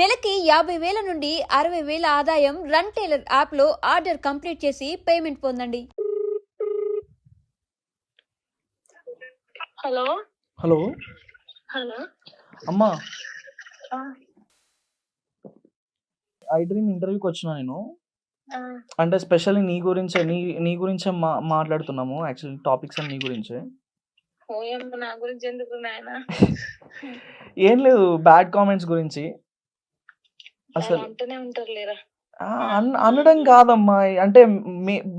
నెలకి యాభై వేల నుండి అరవై వేల ఆదాయం రన్ టైలర్ యాప్లో ఆర్డర్ కంప్లీట్ చేసి పేమెంట్ పొందండి. హలో? హలో? హలో? అమ్మా. ఐ డ్రీమ్ ఇంటర్వ్యూకి వచ్చిన నేను. అంటే స్పెషల్లీ నీ గురించే నీ నీ గురించే మా మాట్లాడుతున్నాము. యాక్చువల్లీ టాపిక్స్ అన్ని నీ గురించే. ఓయమ్మ నా గురించి ఎందుకు నాయన? ఏం లేదు బ్యాడ్ కామెంట్స్ గురించి. అసలు అంటూనే ఉంటారు లేరా? అనడం కాదమ్మా. అంటే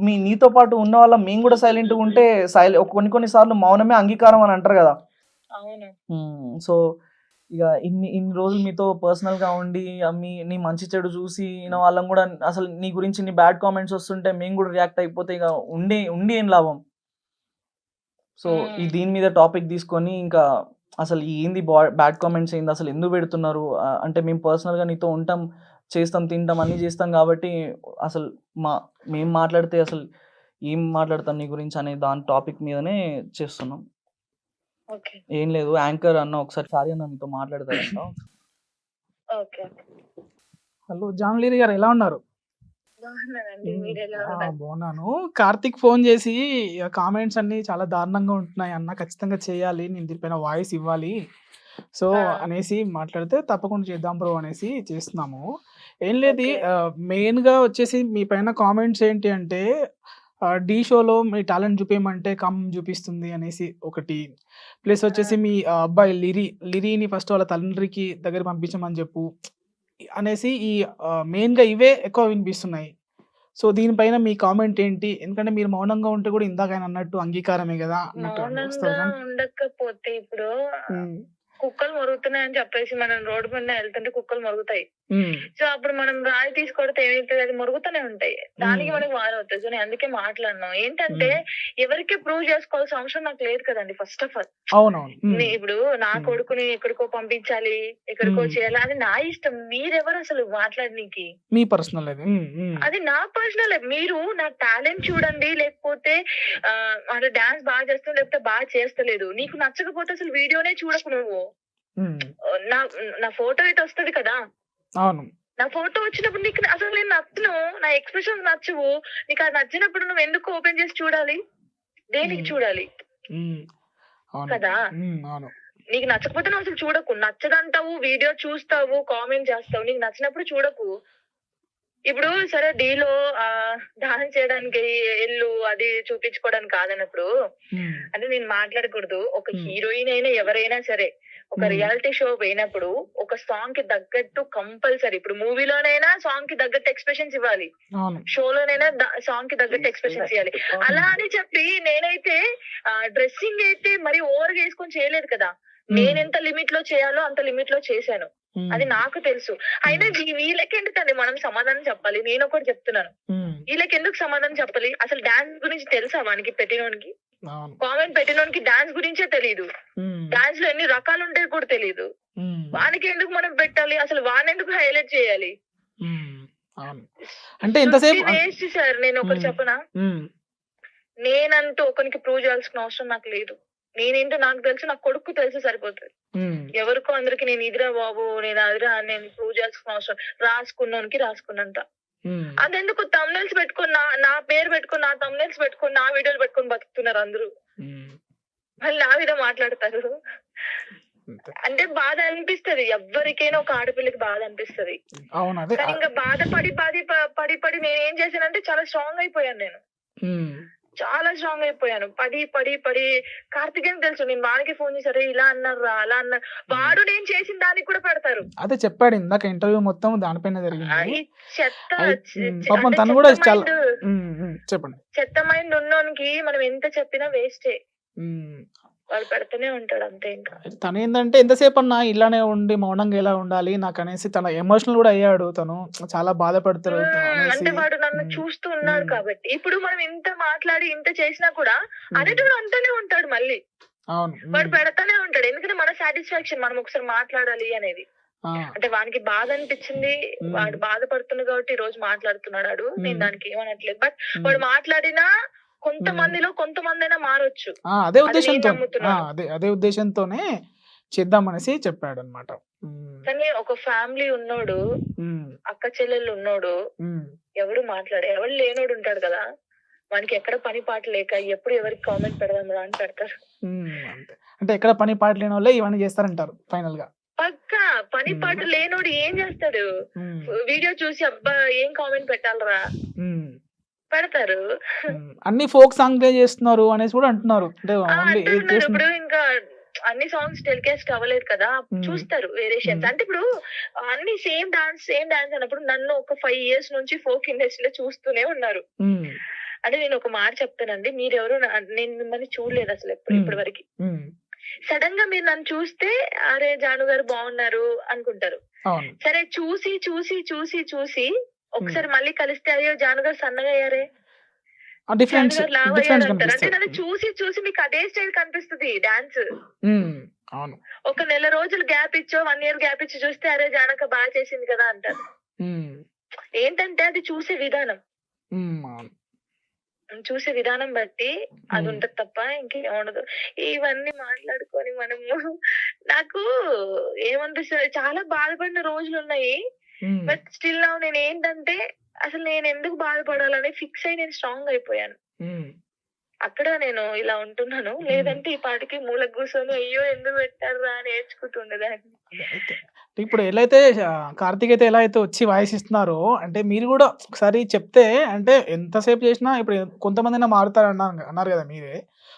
మీ నీతో పాటు ఉన్న వాళ్ళ మేము కూడా సైలెంట్గా ఉంటే సైలె కొన్ని కొన్ని సార్లు మౌనమే అంగీకారం అని అంటారు కదా. సో ఇక ఇన్ని ఇన్ని రోజులు మీతో personal గా ఉండి మీ నీ మంచి చెడు చూసి వాళ్ళం కూడా అసలు నీ గురించి నీ బ్యాడ్ కామెంట్స్ వస్తుంటే మేము కూడా రియాక్ట్ అయిపోతే ఇక ఉండి ఉండి ఏం లాభం? సో ఈ. దీని మీద టాపిక్ తీసుకొని ఇంకా అసలు ఏంది బ్యాడ్ కామెంట్స్ ఏంది? అసలు ఎందుకు పెడుతున్నారు? అంటే మేము personal గా నీతో ఉంటాం చేస్తాం తింటాం అన్నీ చేస్తాం కాబట్టి అసలు మా మేము మాట్లాడితే అసలు ఏం మాట్లాడతాం నీ గురించి అనే దాని టాపిక్ మీదనే చేస్తున్నాం. ఓకే. ఏం లేదు యాంకర్ అన్న ఒకసారి సారీ అన్న మీతో మాట్లాడతారంట ఓకే హలో జాన్లీరి గారు ఎలా ఉన్నారు? బాగున్నాను. కార్తిక్ ఫోన్ చేసి కామెంట్స్ అన్ని చాలా దారుణంగా ఉంటున్నాయి అన్న ఖచ్చితంగా చేయాలి. నేను దీనిపైన వాయిస్ ఇవ్వాలి. సో. అనేసి మాట్లాడితే తప్పకుండా చేద్దాం బ్రో అనేసి చేస్తున్నాము. ఏం లేదు. మెయిన్గా వచ్చేసి మీ పైన కామెంట్స్ ఏంటి అంటే డి షోలో మీ టాలెంట్ చూపించమంటే కమ్ చూపిస్తుంది అనేసి ఒకటి. ప్లస్ వచ్చేసి మీ అబ్బాయి లిరి లిరిని ఫస్ట్ వాళ్ళ తండ్రికి దగ్గర పంపించమని చెప్పు. అనేసి ఈ మెయిన్గా ఇవే ఎక్కువ వినిపిస్తున్నాయి. సో దీనిపైన మీ కామెంట్ ఏంటి? ఎందుకంటే మీరు మౌనంగా ఉంటే కూడా ఇందాక ఆయన అన్నట్టు అంగీకారమే కదా అన్నట్టు ఉండకపోతే ఇప్పుడు కుక్కలు మరుగుతున్నాయని చెప్పేసి మనం రోడ్డు మీద వెళ్తుంటే కుక్కలు మరుగుతాయి. సో అప్పుడు మనం రాయి తీసుకొడితే ఏమైతుంది అది మరుగుతూనే ఉంటాయి. దానికి. మనకి వారం అవుతుంది. సో నేను అందుకే మాట్లాడినాం. ఏంటంటే ఎవరికి ప్రూవ్ చేసుకోవాల్సిన అవసరం నాకు లేదు కదండి ఫస్ట్ ఆఫ్ ఆల్ ఇప్పుడు నా. కొడుకుని ఎక్కడికో పంపించాలి ఎక్కడికో. చేయాలి అది నా ఇష్టం. మీరెవరు అసలు మాట్లాడనీకి? మీ పర్సనల్ అది నా పర్సనల్ మీరు నా టాలెంట్ చూడండి లేకపోతే ఆ, అంటే డాన్స్ బాగా చేస్తా లేకపోతే బాగా చేస్తలేదు. నీకు నచ్చకపోతే అసలు వీడియోనే చూడకు నువ్వు. నా నా ఫోటో అయితే వస్తది కదా. అవును. నా ఫోటో వచ్చినప్పుడు నీకు అసలు నేను నచ్చను. నా ఎక్స్ప్రెషన్స్ నచ్చవు. నీకు అది నచ్చినప్పుడు నువ్వు ఎందుకు ఓపెన్ చేసి చూడాలి? దేనికి. చూడాలి? కదా? నీకు నచ్చకపోతే నువ్వు అసలు చూడకు. నచ్చదంటావు వీడియో చూస్తావు కామెంట్ చేస్తావు. నీకు నచ్చినప్పుడు చూడకు. ఇప్పుడు సరే డీలో ఆ డాన్స్ చేయడానికి ఎల్లు అది చూపించుకోవడానికి కాదన్నప్పుడు అంటే నేను మాట్లాడకూడదు. ఒక. హీరోయిన్ అయినా ఎవరైనా సరే ఒక Hmm. రియాలిటీ షో పోయినప్పుడు ఒక సాంగ్కి తగ్గట్టు కంపల్సరీ ఇప్పుడు మూవీలోనైనా సాంగ్కి తగ్గట్టు ఎక్స్ప్రెషన్స్ ఇవ్వాలి. షోలోనైనా సాంగ్కి తగ్గట్టు ఎక్స్ప్రెషన్స్ ఇవ్వాలి. అలా అని చెప్పి నేనైతే డ్రెస్సింగ్ అయితే మరి ఓవర్ వేసుకొని చేయలేదు కదా. ఉమ్, నేను ఎంత లిమిట్లో చేయాలో అంత లిమిట్లో చేశాను. ఉమ్, అది నాకు తెలుసు. అయినా వీ- వీళ్ళకి ఎందుకండి మనం సమాధానం చెప్పాలి? నేను ఒకటి చెప్తున్నాను. వీళ్ళకి ఎందుకు సమాధానం చెప్పాలి? అసలు డాన్స్ గురించి తెలుసా వానికి? పెట్టినోనికి కామెంట్ పెట్టినోనికి డాన్స్ గురించే తెలియదు డాన్స్లో ఎన్ని రకాలు ఉంటాయో కూడా తెలియదు వానికి ఎందుకు మనం పెట్టాలి? అసలు వాని ఎందుకు హైలైట్ చేయాలి? అంటే ఎంతసేపు వేస్ట్ సార్ నేను ఒకటి. చెప్పనా? నేనంటూ ఒకరికి ప్రూవ్ చేయాల్సిన అవసరం నాకు లేదు. నేనేంటో నాకు తెలుసు నా కొడుకు తెలుసు సరిపోతుంది. ఎవరికో అందరికి నేను ఇదిరా బాబు నేను అదిరా నేను ప్రూవ్ చేయాల్సిన అవసరం. రాసుకున్నానికి రాసుకున్నంత. అదెందుకు తమ్నెల్స్ పెట్టుకుని నా నా పేరు పెట్టుకుని నా తమ్నెల్స్ పెట్టుకుని నా వీడియోలు పెట్టుకుని బతుకుతున్నారు అందరూ. ఉమ్, మళ్ళీ నా మీద మాట్లాడతారు. అంటే బాధ అనిపిస్తది. ఎవరికైనా ఒక ఆడపిల్లకి బాధ అనిపిస్తది. కానీ ఇంకా బాధపడి పడి పడి పడి నేను ఏం చేశానంటే చాలా స్ట్రాంగ్ అయిపోయాను నేను. ఉమ్, చాలా స్ట్రాంగ్ అయిపోయాను. పడి పడి పడి. కార్తికేయన్ తెలుసు నేను వాడికి ఫోన్ చేశారు ఇలా అన్నారు రా, అలా అన్నారు వాడు నేను చేసిన పెడతారు అదే చెప్పాడు ఇందాక ఇంటర్వ్యూ మొత్తం దానిపైన జరిగింది. పాపం తను కూడా చాలా- చెప్పండి. చెత్త మైండ్ ఉన్నోనికి మనం ఎంత చెప్పినా వేస్టే. వాడు పెడుతూనే ఉంటాడు అంతే ఇంకా. తను ఏంటంటే ఎంతసేపు అన్నా ఇలానే ఉండి మౌనంగా ఎలా ఉండాలి? నాకు అనేసి తన ఎమోషనల్ కూడా అయ్యాడు తను. చాలా. అనేసి. అంటే వాడు నన్ను. చూస్తూ ఉన్నాడు. కాబట్టి. ఇప్పుడు మనం ఇంత మాట్లాడి ఇంత చేసినా కూడా అదే వాడు అంటూనే ఉంటాడు మళ్ళీ. అవును. వాడు పెడతానే ఉంటాడు. ఎందుకంటే మన సాటిస్ఫాక్షన్ మనం ఒకసారి మాట్లాడాలి అనేది. అంటే వానికి బాధ అనిపించింది. వాడు బాధపడుతున్నాడు కాబట్టి ఈ రోజు మాట్లాడుతున్నాడు. నేను. దానికి ఏమనట్లేదు. బట్ వాడు మాట్లాడినా కొంతమందిలో కొంతమంది అయినా మారొచ్చు. అదే ఉద్దేశంతో. అదే అదే ఉద్దేశంతోనే చేద్దాం అనేసి చెప్పాడు అనమాట కానీ ఒక ఫ్యామిలీ ఉన్నోడు అక్క చెల్లెళ్ళు ఉన్నోడు ఎవడు మాట్లాడే ఎవడు లేనోడు ఉంటాడు కదా. వానికి ఎక్కడ పని పాట లేక ఎప్పుడు ఎవరికి కామెంట్ పెడదాం రా అని పెడతారు. అంటే ఎక్కడ పని పాట లేని వాళ్ళే ఇవన్నీ చేస్తారంటారు ఫైనల్గా పక్క పని. పాట లేనోడు ఏం చేస్తాడు? వీడియో చూసి అబ్బా ఏం కామెంట్ పెట్టాలరా? పెడతారు. అన్ని ఫోక్ సాంగ్ చేస్తున్నారు అనేసి కూడా అంటున్నారు. ఇప్పుడు ఇంకా అన్ని సాంగ్స్ టెలికాస్ట్ అవ్వలేదు కదా. చూస్తారు వేరియేషన్స్. అంటే ఇప్పుడు అన్ని సేమ్ డాన్స్ సేమ్ డాన్స్ అన్నప్పుడు నన్ను ఒక ఫైవ్ ఇయర్స్ నుంచి ఫోక్ ఇండస్ట్రీలో చూస్తూనే ఉన్నారు. అంటే నేను ఒక మాట చెప్తానండి. మీరెవరు నేను మిమ్మల్ని చూడలేదు అసలు ఎప్పుడు. ఇప్పటి వరకు సడన్గా మీరు నన్ను చూస్తే అరే జాను గారు బాగున్నారు అనుకుంటారు. సరే చూసి చూసి చూసి చూసి ఒకసారి మళ్ళీ కలిస్తే అయ్యో జాను గారు సన్నగా అయ్యారే. డిఫరెన్స్ డిఫరెన్స్ అంటే చూసి చూసి మీకు అదే స్టైల్ కనిపిస్తుంది డాన్స్. అవును. ఒక నెల రోజులు గ్యాప్ ఇచ్చో వన్ ఇయర్ గ్యాప్ ఇచ్చి చూస్తే అరే జానక బాగా చేసింది కదా అంటారు. ఏంటంటే అది చూసే విధానం. అవును. చూసే విధానం బట్టి అది. ఉంటది తప్ప ఇంకేం ఉండదు. ఇవన్నీ మాట్లాడుకొని మనము నాకు ఏమనిపిస్తుంది చాలా బాధపడిన రోజులు ఉన్నాయి. బట్ స్టిల్ నా నేను ఏంటంటే అసలు నేను ఎందుకు బాధపడాలని ఫిక్స్ అయి నేను స్ట్రాంగ్ అయిపోయాను. అక్కడ నేను ఇలా ఉంటున్నాను. లేదంటే ఈ పాటికి మూల కూర్చొని అయ్యో ఎందుకు పెట్టారా అని నేర్చుకుంటుండేదాన్ని ఇప్పుడు ఎలా అయితే కార్తీక్ అయితే ఎలా అయితే వచ్చి వాయిస్ ఇస్తున్నారో అంటే మీరు కూడా ఒకసారి చెప్తే అంటే ఎంతసేపు చేసినా ఇప్పుడు కొంతమంది అయినా మారుతారు అన్నారు కదా మీరే.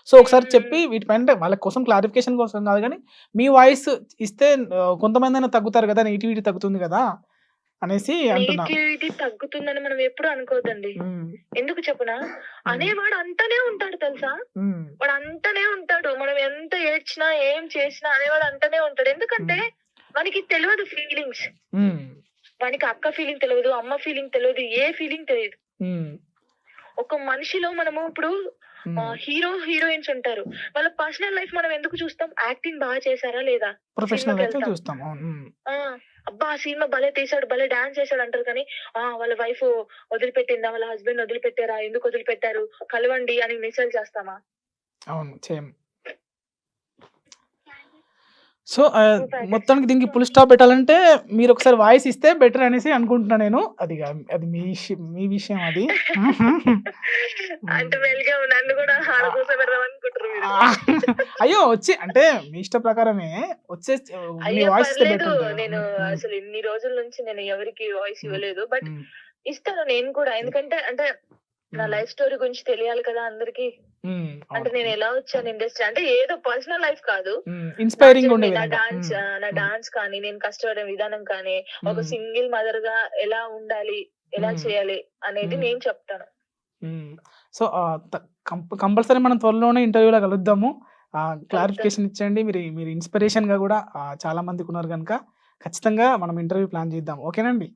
సో ఒకసారి చెప్పి వీటిపైన అంటే వాళ్ళ కోసం క్లారిఫికేషన్ కోసం కాదు కానీ మీ వాయిస్ ఇస్తే కొంతమంది అయినా తగ్గుతారు కదా నెగిటివిటీ తగ్గుతుంది కదా. అనేసి నెగిటివిటీ తగ్గుతుందని మనం ఎప్పుడు అనుకోవద్దండి ఎందుకు చెప్పనా? అనేవాడు అంతనే ఉంటాడు తెలుసా? వాడు అంతనే ఉంటాడు. మనం ఎంత ఏడ్చినా ఏం చేసినా అనేవాడు అంతనే ఉంటాడు. ఎందుకంటే మనకి తెలియదు ఫీలింగ్స్. ఉమ్, వానికి అక్క ఫీలింగ్ తెలియదు అమ్మ ఫీలింగ్ తెలియదు ఏ ఫీలింగ్ తెలియదు ఒక మనిషిలో మనము ఇప్పుడు. హీరో హీరోయిన్స్ ఉంటారు. వాళ్ళ పర్సనల్ లైఫ్ మనం ఎందుకు చూస్తాం? యాక్టింగ్ బాగా చేశారా లేదా? ప్రొఫెషనల్. చూస్తాం. అబ్బా ఆ సినిమా భలే తీసాడు భలే డాన్స్ చేశాడు అంటారు కానీ ఆ వాళ్ళ వైఫ్ వదిలిపెట్టిందా వాళ్ళ హస్బెండ్ వదిలిపెట్టారా ఎందుకు వదిలిపెట్టారు కలవండి అని మెసేజ్ చేస్తామా? అవును సేమ్ సో మొత్తానికి దీనికి ఫుల్ స్టాప్ పెట్టాలంటే మీరు ఒకసారి వాయిస్ ఇస్తే బెటర్ అనేసి అనుకుంటున్నా నేను. అది అది మీ విషయం మీ విషయం అది. అయ్యో వచ్చి అంటే మీ ఇష్ట ప్రకారమే వచ్చే వాయిస్ నేను అసలు ఇన్ని రోజుల నుంచి నేను ఎవరికి వాయిస్ ఇవ్వలేదు. బట్ ఇస్తాను నేను కూడా. ఎందుకంటే అంటే నా లైఫ్ స్టోరీ గురించి తెలియాలి కదా అందరికి? అంటే నేను ఎలా వచ్చాను ఇండస్ట్రీ అంటే ఏదో పర్సనల్ లైఫ్ కాదు. ఇన్స్పైరింగ్ నా. డాన్స్ నా డాన్స్ కానీ నేను కష్టపడే విధానం కానీ ఒక సింగిల్ మదర్గా ఎలా ఉండాలి ఎలా. చేయాలి అనేది. నేను చెప్తాను. సో కంపల్సరీ మనం త్వరలోనే ఇంటర్వ్యూలో కలుద్దాము. క్లారిఫికేషన్ ఇచ్చండి. మీరు మీరు ఇన్స్పిరేషన్గా కూడా చాలా మందికి ఉన్నారు కనుక ఖచ్చితంగా మనం ఇంటర్వ్యూ ప్లాన్ చేద్దాం. ఓకేనండి?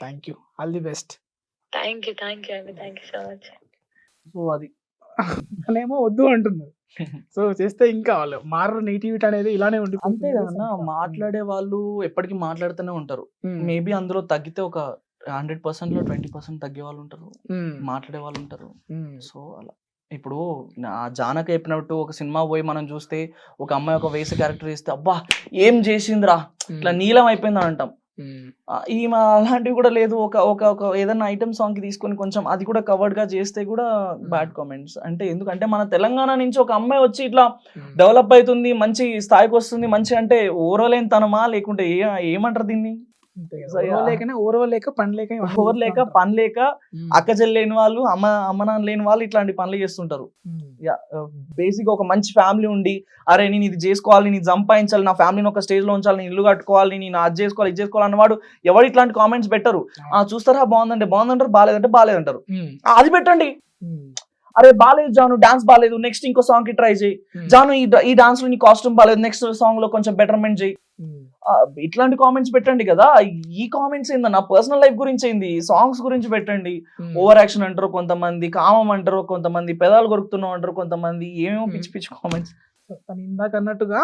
Thank you all the best. Thank you thank you అండి. Thank you so much so అది. వద్దు అంటున్నారు. సో చేస్తే ఇంకా వాళ్ళు మారరు నెగిటివిటీ అనేది ఇలానే ఉండి అంతే కదన్నా మాట్లాడే వాళ్ళు ఎప్పటికీ మాట్లాడుతూనే ఉంటారు. మేబీ అందులో తగ్గితే ఒక హండ్రెడ్ పర్సెంట్లో ట్వంటీ పర్సెంట్ తగ్గే వాళ్ళు ఉంటారు. మాట్లాడే వాళ్ళు ఉంటారు. సో అలా. ఇప్పుడు నా జానక చెప్పినట్టు ఒక సినిమా పోయి మనం చూస్తే ఒక అమ్మాయి ఒక వేసే క్యారెక్టర్ ఇస్తే అబ్బా! ఏం చేసిందిరా? ఇట్లా నీలం అయిపోయింది అని అంటాం. ఆ, ఈమె అలాంటివి కూడా లేదు. ఒక ఒక ఒక ఏదైనా ఐటమ్ సాంగ్కి తీసుకొని కొంచెం అది కూడా కవర్డ్గా చేస్తే కూడా బ్యాడ్ కామెంట్స్. అంటే ఎందుకంటే మన తెలంగాణ నుంచి ఒక అమ్మాయి వచ్చి ఇట్లా డెవలప్ అవుతుంది మంచి స్థాయికి వస్తుంది మంచి అంటే ఓరలేని తనమా? లేకుంటే ఏ ఏమంటారు దీన్ని? ఓరవలేకనే ఓరవలేక పని లేక ఇవన్నీ ఓవర్ లేక చేస్తా పని లేక. అక్కజెల్ లేని వాళ్ళు అమ్మ అమ్మ నాన్న లేని వాళ్ళు ఇట్లాంటి పనులు చేస్తుంటారు. బేసిక్ ఒక మంచి ఫ్యామిలీ ఉండి అరే నేను ఇది చేసుకోవాలి నేను సంపాదించాలి నా ఫ్యామిలీని ఒక స్టేజ్లో ఉంచాలి నేను ఇల్లు కట్టుకోవాలి నేను అది చేసుకోవాలి ఇది చేసుకోవాలి అన్నవాడు ఎవరు ఇట్లాంటి కామెంట్స్ పెట్టరు. ఆ చూస్తారా? బాగుందంటే బాగుందంటారు బాగాలేదంటే బాగాలేదంటారు. అది పెట్టండి. అరే బాగాలేదు జాను డాన్స్ బాగాలేదు నెక్స్ట్ ఇంకో సాంగ్కి ట్రై చేయి ఉమ్. జాను ఈ డాన్స్లో నీ కాస్ట్యూమ్ బాగాలేదు నెక్స్ట్ సాంగ్లో కొంచెం బెటర్మెంట్ చేయి. ఆ, ఇట్లాంటి కామెంట్స్ పెట్టండి కదా ఈ కామెంట్స్ ఏందన్న పర్సనల్ లైఫ్ గురించి ఏంది సాంగ్స్ గురించి పెట్టండి. ఓవర్ యాక్షన్ అంటారు కొంతమంది కామం అంటారు కొంతమంది పెదాలు కొరుకుతున్నాం అంటారు కొంతమంది ఏమేమో Hmm. పిచ్చి పిచ్చి కామెంట్స్ తను ఇందాక అన్నట్టుగా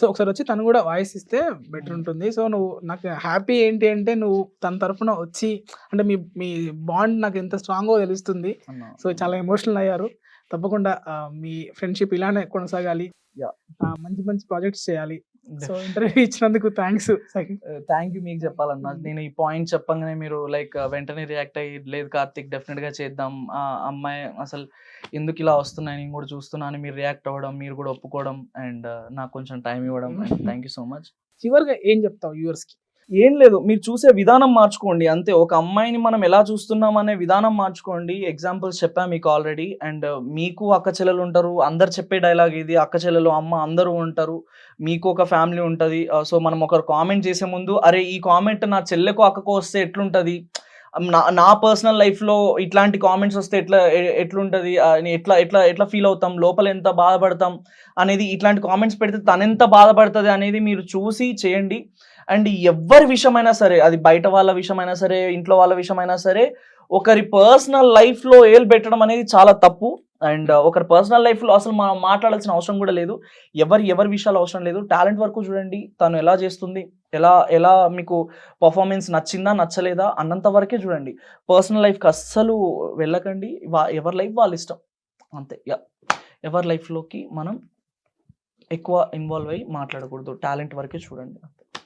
సో ఒకసారి వచ్చి తను కూడా వాయిస్ ఇస్తే బెటర్ ఉంటుంది. సో నువ్వు నాకు హ్యాపీ ఏంటి అంటే నువ్వు తన తరఫున వచ్చి అంటే మీ మీ బాండ్ నాకు ఎంత స్ట్రాంగో తెలుస్తుంది. సో చాలా ఎమోషనల్ అయ్యారు. తప్పకుండా మీ ఫ్రెండ్షిప్ ఇలానే కొనసాగాలి. మంచి మంచి ప్రాజెక్ట్స్ చేయాలి. సో ఇంటర్వ్యూ ఇచ్చినందుకు థ్యాంక్స్ థ్యాంక్ యూ మీకు చెప్పాలన్నా. నేను ఈ పాయింట్ చెప్పంగానే మీరు లైక్ వెంటనే రియాక్ట్ అయ్యి లేదు కార్తిక్ డెఫినెట్గా చేద్దాం. ఆ అమ్మాయి అసలు ఎందుకు ఇలా వస్తున్నాయి? నేను కూడా చూస్తున్నాను మీరు రియాక్ట్ అవ్వడం మీరు కూడా ఒప్పుకోవడం అండ్ నాకు కొంచెం టైం ఇవ్వడం. థ్యాంక్ యూ సో మచ్ చివరిగా ఏం చెప్తావు వ్యూవర్స్కి ఏం లేదు. మీరు చూసే విధానం మార్చుకోండి. అంతే. ఒక అమ్మాయిని మనం ఎలా చూస్తున్నాం అనే విధానం మార్చుకోండి. ఎగ్జాంపుల్స్ చెప్పా మీకు ఆల్రెడీ అండ్ uh, మీకు అక్క చెల్లెలు ఉంటారు. అందరు చెప్పే డైలాగ్ ఇది. అక్క చెల్లెలు అమ్మ అందరూ ఉంటారు. మీకు ఒక ఫ్యామిలీ ఉంటుంది. సో మనం ఒకరు కామెంట్ చేసే ముందు అరే ఈ కామెంట్ నా చెల్లెకు అక్కకు వస్తే ఎట్లుంటుంది? నా నా పర్సనల్ లైఫ్లో ఇట్లాంటి కామెంట్స్ వస్తే ఎట్లా ఎట్లుంటుంది? ఎట్లా ఎట్లా ఎట్లా ఫీల్ అవుతాం? లోపల ఎంత బాధపడతాం? అనేది ఇట్లాంటి కామెంట్స్ పెడితే తనెంత బాధపడుతుంది అనేది మీరు చూసి చేయండి. అండ్ ఎవరి విషయమైనా సరే అది బయట వాళ్ళ విషయమైనా సరే ఇంట్లో వాళ్ళ విషయమైనా సరే ఒకరి పర్సనల్ లైఫ్లో ఏలు పెట్టడం అనేది చాలా తప్పు. అండ్ ఒకరి పర్సనల్ లైఫ్లో అసలు మనం మాట్లాడాల్సిన అవసరం కూడా లేదు. ఎవరి ఎవరి విషయాలు అవసరం లేదు. టాలెంట్ వరకు చూడండి తను ఎలా చేస్తుంది ఎలా ఎలా మీకు పర్ఫార్మెన్స్ నచ్చిందా నచ్చలేదా అన్నంత వరకే చూడండి. పర్సనల్ లైఫ్కి అస్సలు వెళ్ళకండి. వా- ఎవరి లైఫ్ వాళ్ళ ఇష్టం. అంతే యా. ఎవరి లైఫ్లోకి మనం ఎక్కువ ఇన్వాల్వ్ అయ్యి మాట్లాడకూడదు. టాలెంట్ వరకే చూడండి. అంతే.